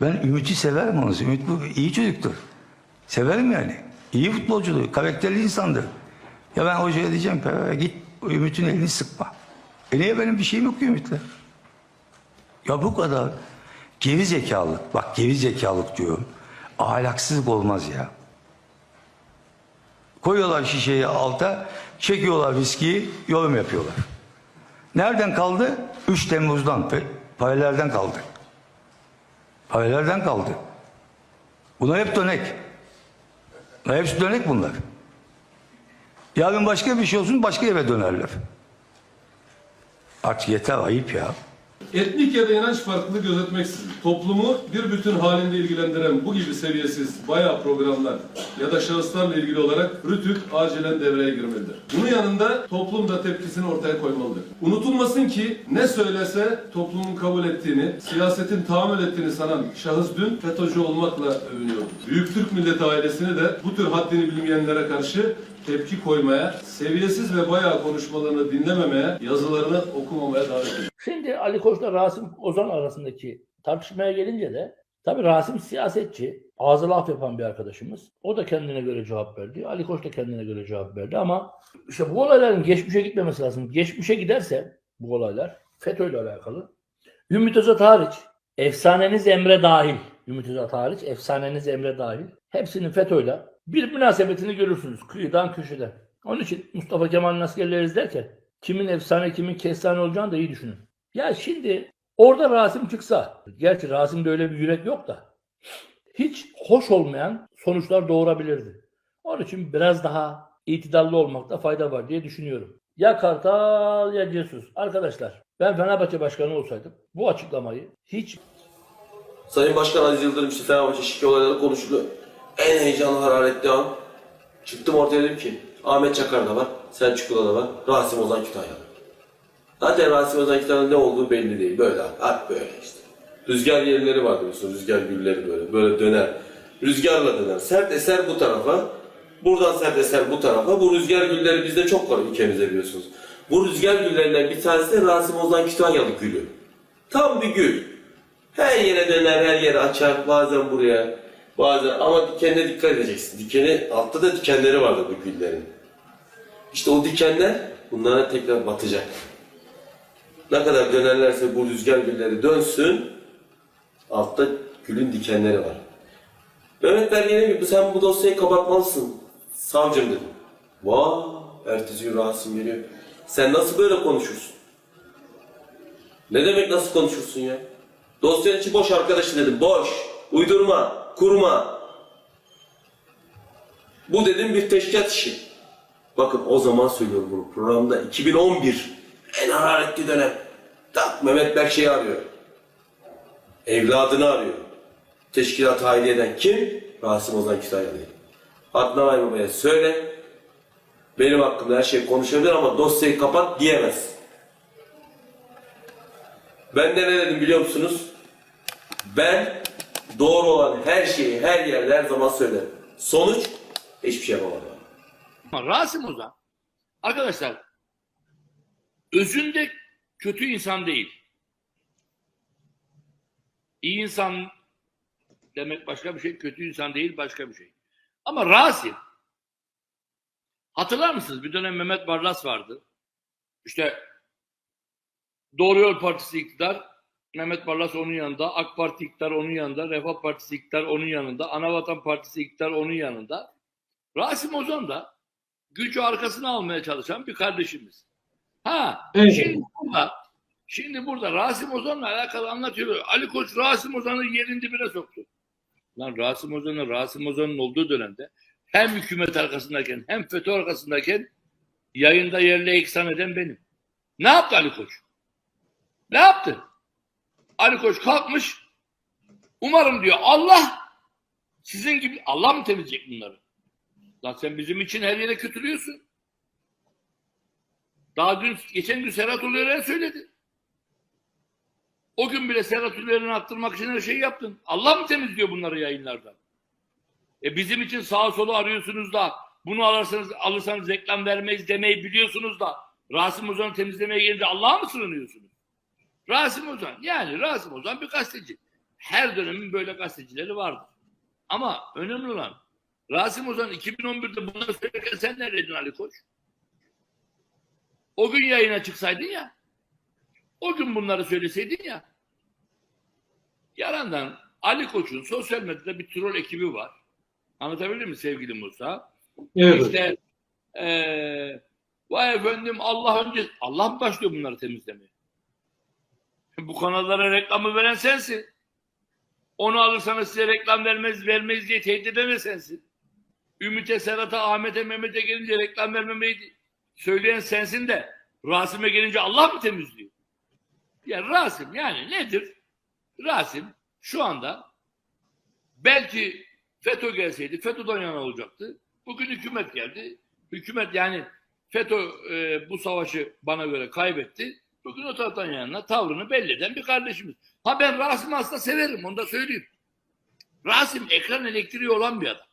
Ben Ümit'i severim onu. Ümit bu iyi çocuktur. Severim yani. İyi futbolcudur. Karakterli insandır. Ya ben hocaya diyeceğim ki "Ha, git Ümit'in elini sıkma. E niye benim bir şeyim yok Ümit'le? Ya bu kadar geri zekalılık. Bak geri zekalılık diyorum. Ahlaksızlık olmaz ya. Koyuyorlar şişeyi alta, çekiyorlar viskiyi, yorum yapıyorlar. Nereden kaldı? 3 Temmuz'dan, paralelden kaldı. Paralelden kaldı. Bunlar hep dönek. Bunlar hepsi dönek bunlar. Yarın başka bir şey olsun başka eve dönerler. Artık yeter ayıp ya. Etnik ya da inanç farklılığı gözetmeksizin toplumu bir bütün halinde ilgilendiren bu gibi seviyesiz bayağı programlar ya da şahıslarla ilgili olarak Rütük acilen devreye girmelidir. Bunun yanında toplum da tepkisini ortaya koymalıdır. Unutulmasın ki ne söylese toplumun kabul ettiğini, siyasetin tahammül ettiğini sanan şahıs dün FETÖ'cü olmakla övünüyordu. Büyük Türk milleti ailesini de bu tür haddini bilmeyenlere karşı tepki koymaya, seviyesiz ve bayağı konuşmalarını dinlememeye, yazılarını okumamaya davet ediyor. Şimdi Ali Koç'la Rasim Ozan arasındaki tartışmaya gelince de tabii Rasim siyasetçi, ağzı laf yapan bir arkadaşımız. O da kendine göre cevap verdi. Ali Koç da kendine göre cevap verdi ama işte bu olayların geçmişe gitmemesi lazım. Geçmişe giderse bu olaylar FETÖ ile alakalı. Ümit Özat hariç, efsaneniz Emre dahil, Ümit Özat hariç, efsaneniz Emre dahil. Hepsinin FETÖ'yle bir münasebetini görürsünüz kıyıdan köşeden. Onun için Mustafa Kemal'in askerleri izlerken kimin efsane kimin kestane olacağını da iyi düşünün. Ya şimdi orada Rasim çıksa, gerçi Rasim'de öyle bir yürek yok da hiç hoş olmayan sonuçlar doğurabilirdi. Onun için biraz daha itidallı olmakta fayda var diye düşünüyorum. Ya Kartal ya Cesus. Arkadaşlar ben Fenerbahçe Başkanı olsaydım bu açıklamayı hiç Sayın Başkan Aziz Yıldırım işte Fenerbahçe şike olayları konuşuldu. En heyecanlı hararetli an. Çıktım ortaya dedim ki Ahmet Çakar da var, Selçuklu da var, Rasim Ozan Kütahya var. Zaten Rasim Ozan Kütahya'nın ne olduğu belli değil. Böyle hep böyle işte. Rüzgar yerleri vardı biliyorsun, rüzgar gülleri böyle, böyle döner. Rüzgarla döner. Sert eser bu tarafa, buradan sert eser bu tarafa. Bu rüzgar gülleri bizde çok var ülkemizde biliyorsunuz. Bu rüzgar güllerinden bir tanesi de Rasim Ozan Kütahyalı gülü. Tam bir gül. Her yere döner, her yere açar. Bazen buraya, bazen ama dikenine dikkat edeceksin. Dikeni, altta da dikenleri vardı bu güllerin. İşte o dikenler bunlara tekrar batacak. Ne kadar dönerlerse bu rüzgar gülleri dönsün, altta gülün dikenleri var. Mehmet Belge'ne gibi sen bu dosyayı kapatmalısın. Savcım dedim. Vay, ertesi gün Rasim geliyor. Sen nasıl böyle konuşursun? Ne demek nasıl konuşursun ya? Dosyanın içi boş arkadaşım dedim. Boş. Uydurma. Kurma. Bu dedim bir teşkilat işi. Bakın o zaman söylüyorum bunu. Programda 2011 en hararetli dönem. Tak Mehmet Berkşe'yi arıyor. Evladını arıyor. Teşkilat eden kim? Rasim Ozan Kütahyalı. Adnan Aybaba'ya söyle. Benim hakkımda her şey konuşabilir ama dosyayı kapat diyemez. Ben de ne dedim biliyor musunuz? Ben doğru olan her şeyi her yerde her zaman söylerim. Sonuç hiçbir şey yapamadım. Ama Rasim Ozan arkadaşlar özünde kötü insan değil. İyi insan demek başka bir şey, kötü insan değil başka bir şey. Ama Rasim hatırlar mısınız? Bir dönem Mehmet Barlas vardı. İşte Doğru Yol Partisi iktidar, Mehmet Barlas onun yanında, AK Parti iktidar onun yanında, Refah Partisi iktidar onun yanında, Anavatan Partisi iktidar onun yanında. Rasim Ozan da gücü arkasına almaya çalışan bir kardeşimiz. Ha, Evet. şimdi burada, şimdi burada Rasim Ozan'la alakalı anlatıyor. Ali Koç Rasim Ozan'ı yerin dibine soktu. Lan Rasim Ozan'ı Rasim Ozan'ın olduğu dönemde hem hükümet arkasındayken hem FETÖ arkasındayken yayında yerle eksan eden benim. Ne yaptı Ali Koç? Ne yaptı? Ali Koç kalkmış umarım diyor Allah sizin gibi Allah mı temizleyecek bunları? Lan sen bizim için her yere kötülüyorsun. Daha dün, geçen gün Serhat Ulueren söyledi. O gün bile Serhat Ulueren'i attırmak için her şeyi yaptın. Allah mı temizliyor bunları yayınlardan? E bizim için sağa solu arıyorsunuz da bunu alırsanız alırsanız reklam vermeyiz demeyi biliyorsunuz da Rasim Ozan'ı temizlemeye gelince Allah'a mı sığınıyorsunuz? Rasim Ozan yani Rasim Ozan bir gazeteci. Her dönemin böyle gazetecileri vardır. Ama önemli olan Rasim Ozan 2011'de bunları söylerken sen neredeydin Ali Koç? O gün yayına çıksaydın ya. O gün bunları söyleseydin ya. Yalandan Ali Koç'un sosyal medyada bir troll ekibi var. Anlatabilir mi sevgili Musa? Evet. İşte eee vay efendim Allah önce Allah mı başlıyor bunları temizlemeye? Bu kanallara reklamı veren sensin. Onu alırsanız size reklam vermez vermeyiz diye tehdit eden de sensin. Ümit'e, Serhat'a, Ahmet'e, Mehmet'e gelince reklam vermemeyi söyleyen sensin de Rasim'e gelince Allah mı temizliyor? Ya Rasim yani nedir? Rasim şu anda belki FETÖ gelseydi FETÖ'den yana olacaktı. Bugün hükümet geldi. Hükümet yani FETÖ e, bu savaşı bana göre kaybetti. Bugün o taraftan yanına tavrını belli eden bir kardeşimiz. Ha ben Rasim'i aslında severim onu da söyleyeyim. Rasim ekran elektriği olan bir adam.